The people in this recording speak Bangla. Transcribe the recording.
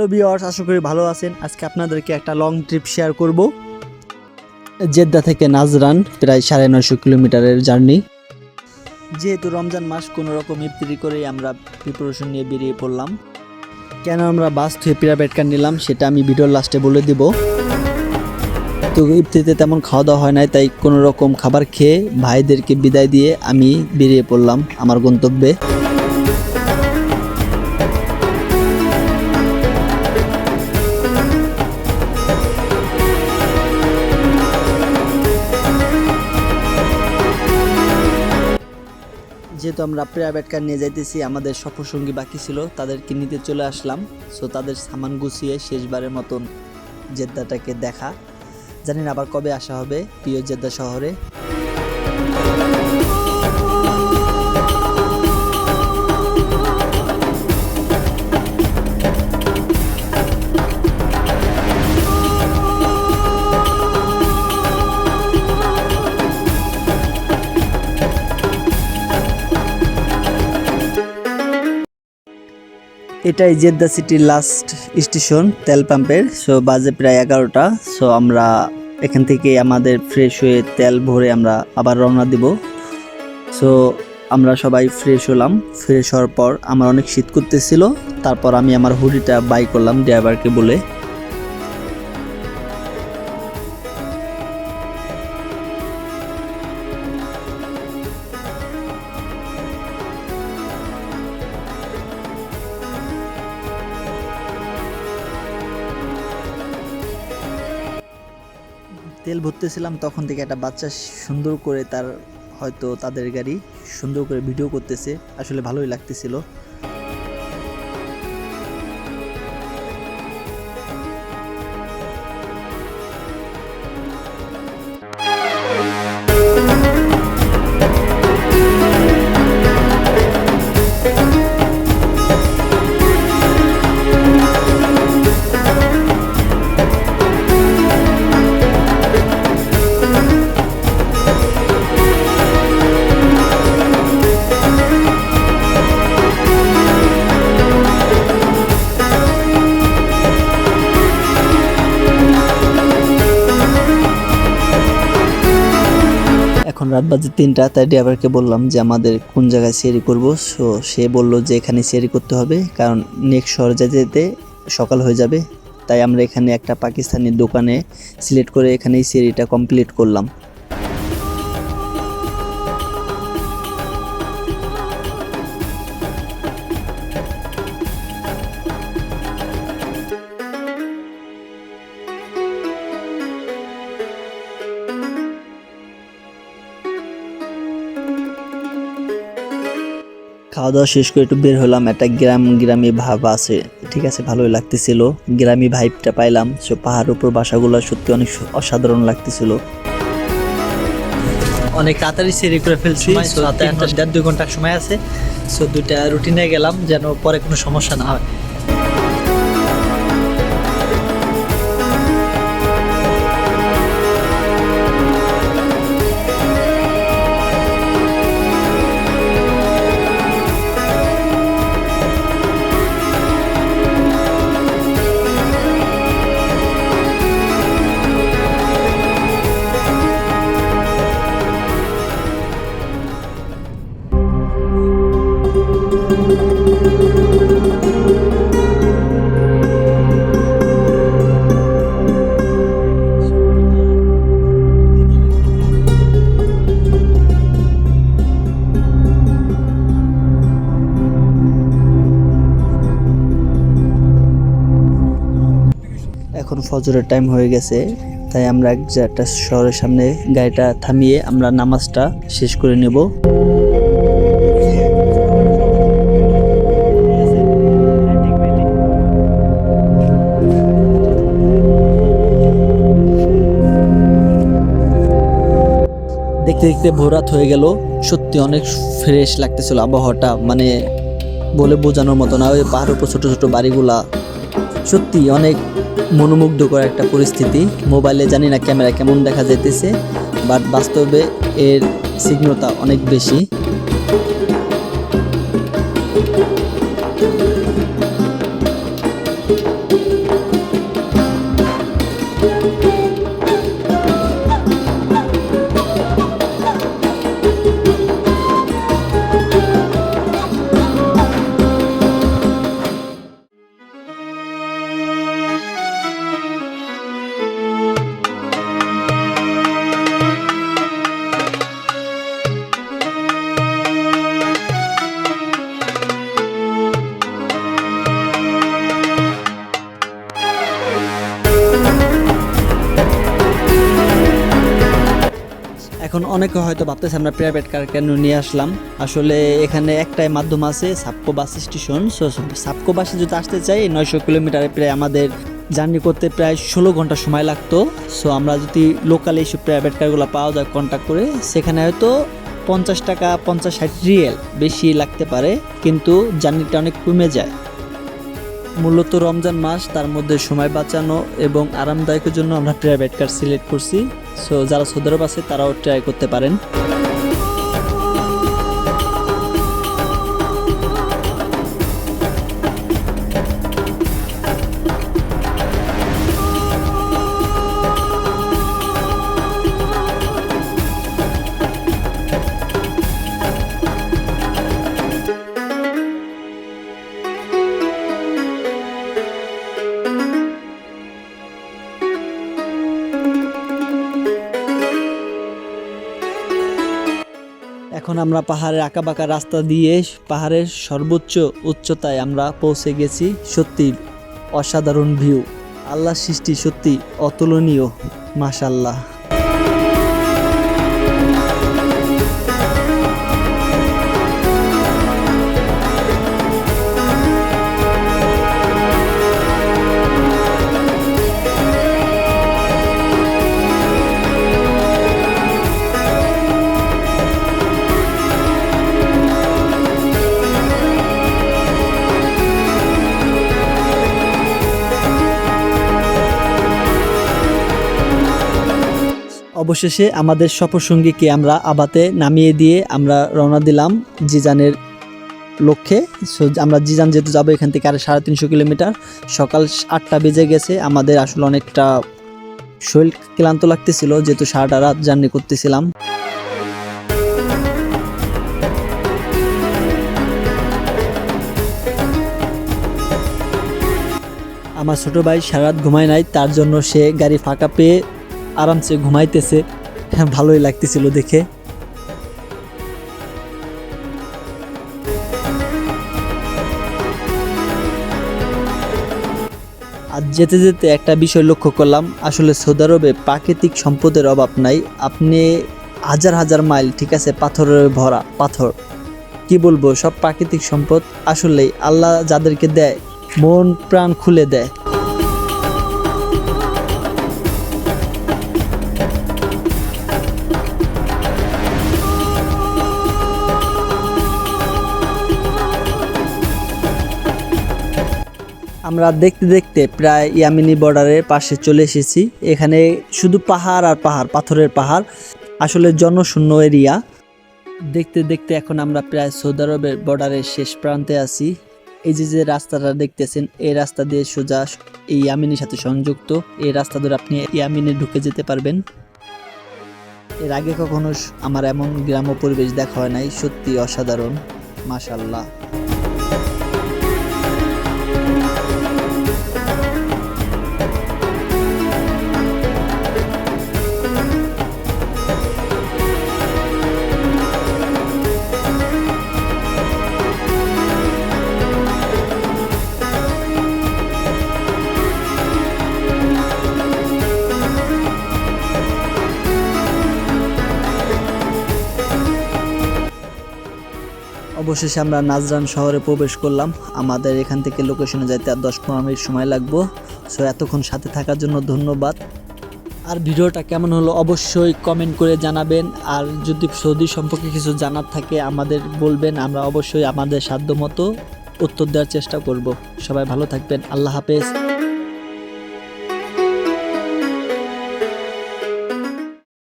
হ্যালো বিয়ার্স আশা করি ভালো আছেন। আজকে আপনাদেরকে একটা লং ট্রিপ শেয়ার করব। জেদ্দা থেকে নাজরান, প্রায় সাড়ে নয়শো কিলোমিটারের জার্নি যেহেতু রমজান মাস, কোনো রকম ইফতারি করেই আমরা প্রিপারেশন নিয়ে বেরিয়ে পড়লাম। কেন আমরা বাস থেকে পিরাবেট কার নিলাম, সেটা আমি ভিডিওর লাস্টে বলে দিব। তো ইফতারিতে তেমন খাওয়া দাওয়া হয় নাই, তাই কোনো রকম খাবার খেয়ে ভাইদেরকে বিদায় দিয়ে আমি বেরিয়ে পড়লাম আমার গন্তব্যে। যেহেতু আমরা প্রাইভেট কার নিয়ে যাইতেছি, আমাদের সফরসঙ্গী বাকি ছিল, তাদেরকে নিতে চলে আসলাম। সো তাদের সামান গুছিয়ে শেষবারের মতন জেদ্দাটাকে দেখা। জানি না আবার কবে আসা হবে, প্রিয় জেদ্দা শহরে। এটাই জেদ্দা সিটির লাস্ট স্টেশন তেল পাম্পের। সো বাজে প্রায় এগারোটা। সো আমরা এখান থেকে আমাদের ফ্রেশ হয়ে তেল ভরে আমরা আবার রওনা দিব। সো আমরা সবাই ফ্রেশ হলাম। ফ্রেশ হওয়ার পর আমার অনেক শীত করতেছিল। তারপর আমি আমার হুডিটা বাই করলাম ড্রাইভারকে বলে। তেল ভরতেছিলাম, তখন থেকে একটা বাচ্চা সুন্দর করে তার হয়তো তাদের গাড়ি সুন্দর করে ভিডিও করতেছে। আসলে ভালোই লাগতেছিল। রাত বাজে তিনটা, তাই ড্রাইভারকে বললাম যে আমাদের কোন জায়গায় সেরি করব। সো সে বলল যে এখানে সেরি করতে হবে, কারণ নেক্সট শহরে যেতে সকাল হয়ে যাবে। তাই আমরা এখানে একটা পাকিস্তানি দোকানে সিলেক্ট করে এখানেই সেরিটা কমপ্লিট করলাম। খাওয়া দাওয়া শেষ করে একটু বের হলাম। একটা গ্রাম গ্রামে ভাব আছে ঠিক আছে? ভালোই লাগতেছিল। গ্রামি ভাইবটা পাইলাম। সে পাহাড়ের উপর বাসাগুলো সত্যি অনেক অসাধারণ লাগতেছিল। অনেক তাড়াতাড়ি সেরে করে ফেলছি। সাথে একটা ঘন্টা- দেড় দুই ঘণ্টার সময় আছে। সো দুইটা রুটিনে গেলাম যেন পরে কোনো সমস্যা না হয়। এখন ফজরের টাইম হয়ে গেছে, তাই আমরা এক একটা শহরের সামনে গাড়িটা থামিয়ে আমরা নামাজটা শেষ করে নেব। দেখতে দেখতে ভোরাত হয়ে গেল, সত্যি অনেক ফ্রেশ লাগতেছিল আবহাওয়াটা মানে বলে বোঝানোর মতো না, ওই পাহাড়ের উপর ছোটো ছোটো বাড়িগুলা। সত্যি অনেক মনোমুগ্ধকর একটা পরিস্থিতি। মোবাইলে জানি না ক্যামেরা কেমন দেখা যেতেছে বাট বাস্তবে এর সিগ্নতা অনেক বেশি। এখন অনেকে হয়তো ভাবতেছে আমরা প্রাইভেট কার কেন নিয়ে আসলাম। আসলে এখানে একটাই মাধ্যম আছে সাপকো বাস স্টেশন সো সাপকো বাসে যদি আসতে চাই, নয়শো কিলোমিটারে প্রায় আমাদের জার্নি করতে প্রায় ষোলো ঘণ্টা সময় লাগতো। সো আমরা যদি লোকাল এইসব প্রাইভেট কারগুলো পাওয়া যায় কন্ট্যাক্ট করে, সেখানে হয়তো পঞ্চাশ টাকা, পঞ্চাশ ষাট রিয়েল বেশি লাগতে পারে, কিন্তু জার্নিটা অনেক কমে যায়। মূলত রমজান মাস, তার মধ্যে সময় বাঁচানো এবং আরামদায়কের জন্য আমরা প্রাইভেট কার সিলেক্ট করছি। সো যারা সৌদি আরব আছে তারাও ট্রাই করতে পারেন। আমরা পাহাড়ের আঁকাবাঁকা রাস্তা দিয়ে পাহাড়ের সর্বোচ্চ উচ্চতায় আমরা পৌঁছে গেছি সত্যি অসাধারণ ভিউ আল্লাহ সৃষ্টি সত্যি অতুলনীয় মাশাল্লাহ অবশেষে আমাদের সফরসঙ্গীকে আমরা আবাতে নামিয়ে দিয়ে আমরা রওনা দিলাম জিজানের লক্ষ্যে। সো আমরা জিজান যেহেতু যাব এখান থেকে আর সাড়ে তিনশো কিলোমিটার। সকাল আটটা বেজে গেছে। আমাদের আসলে অনেকটা শরীর ক্লান্ত লাগতেছিল, যেহেতু সারাটা রাত জার্নি করতেছিলাম। আমার ছোট ভাই সারা রাত ঘুমায় নাই, তার জন্য সে গাড়ি ফাঁকা পেয়ে আরামসে ঘুমাইতেছে। হ্যাঁ ভালোই লাগতেছিল দেখে। আর যেতে যেতে একটা বিষয় লক্ষ্য করলাম, আসলে সৌদি আরবে প্রাকৃতিক সম্পদের অভাব নাই। আপনি হাজার হাজার মাইল, ঠিক আছে, পাথরের ভরা পাথর। কি বলব, সব প্রাকৃতিক সম্পদ। আসলেই আল্লাহ যাদেরকে দেয়, মন প্রাণ খুলে দেয়। আমরা দেখতে দেখতে প্রায় ইয়ামিনী বর্ডারের পাশে চলে এসেছি। এখানে শুধু পাহাড় আর পাহাড়, পাথরের পাহাড়, আসলে জনশূন্য এরিয়া। দেখতে দেখতে এখন আমরা প্রায় সৌদি আরবের বর্ডারের শেষ প্রান্তে আছি। এই যে যে রাস্তাটা দেখতেছেন, এই রাস্তা দিয়ে সোজা এই ইয়ামিনের সাথে সংযুক্ত। এই রাস্তা ধরে আপনি ইয়ামিনে ঢুকে যেতে পারবেন। এর আগে কখনো আমার এমন গ্রাম্য পরিবেশ দেখা হয় নাই সত্যি অসাধারণ মাশাল্লাহ অবশেষে আমরা নাজরান শহরে প্রবেশ করলাম। আমাদের এখান থেকে লোকেশনে যাইতে আর দশ পনেরো মিনিট সময় লাগবো। সো এতক্ষণ সাথে থাকার জন্য ধন্যবাদ। আর ভিডিওটা কেমন হলো অবশ্যই কমেন্ট করে জানাবেন। আর যদি সৌদি সম্পর্কে কিছু জানার থাকে আমাদের বলবেন। আমরা অবশ্যই আমাদের সাধ্য মতো উত্তর দেওয়ার চেষ্টা করব। সবাই ভালো থাকবেন। আল্লাহ হাফেজ।